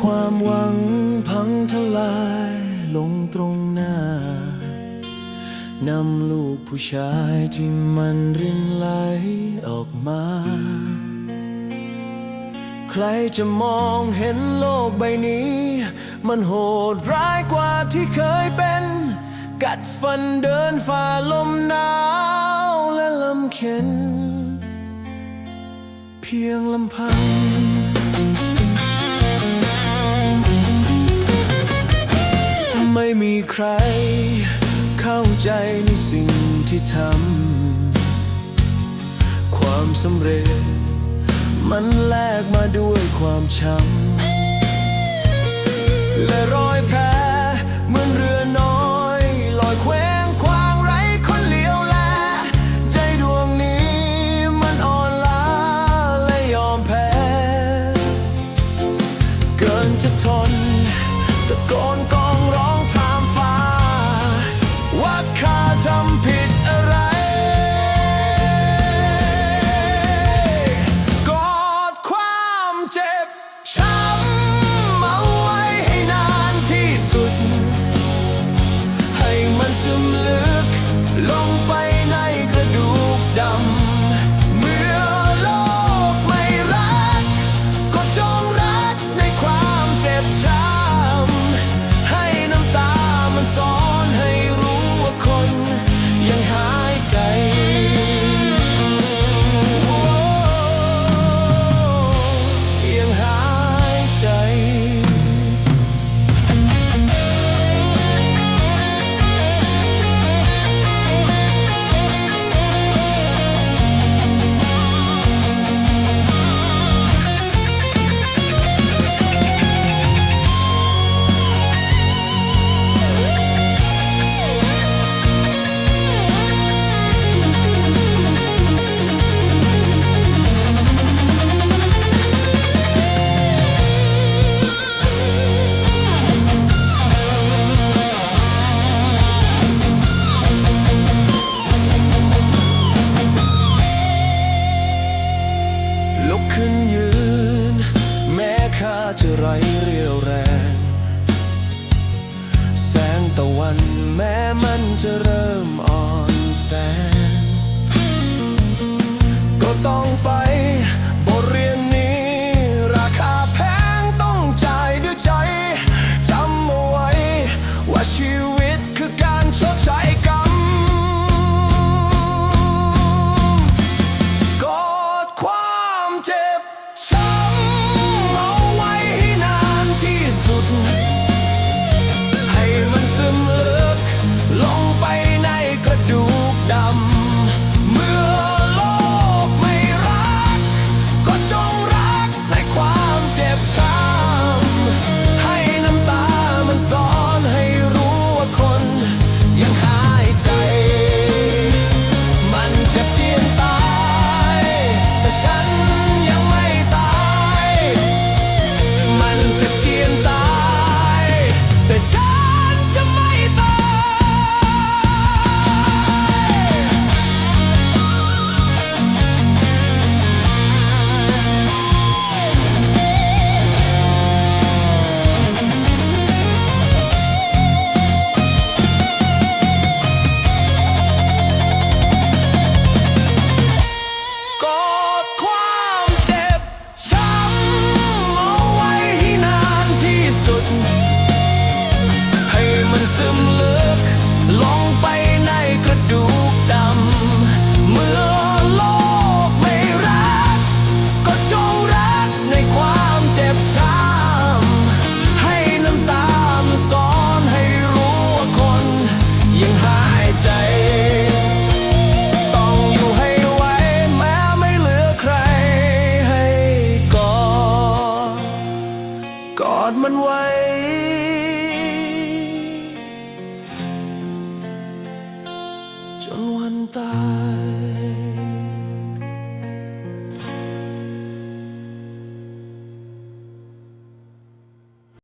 ความหวังพังทลายลงตรงหน้า นำลูกผู้ชายที่มันรินไหลออกมา ใครจะมองเห็นโลกใบนี้ มันโหดร้ายกว่าที่เคยเป็น กัดฟันเดินฝ่าลมหนาวและลำเข็น เพียงลำพัง ร เข้าใจในสิ่งที่ทำ ความสำเร็จ มันแลกมาด้วยความช้ำ และรอยแผลเหมือนเรือน้อยลอยเคว้งคว้างไร้คนเลี้ยวแล ใจดวงนี้มันอ่อนล้าและยอมแพ้ เกินจะทนตะโกนกองร้อง มันะไร้เรี่ยวแรง แสงตะวันแม้มันจะเริ่มอ่อนแสง ก็ต้องไป อดมันไว้ จนวันตาย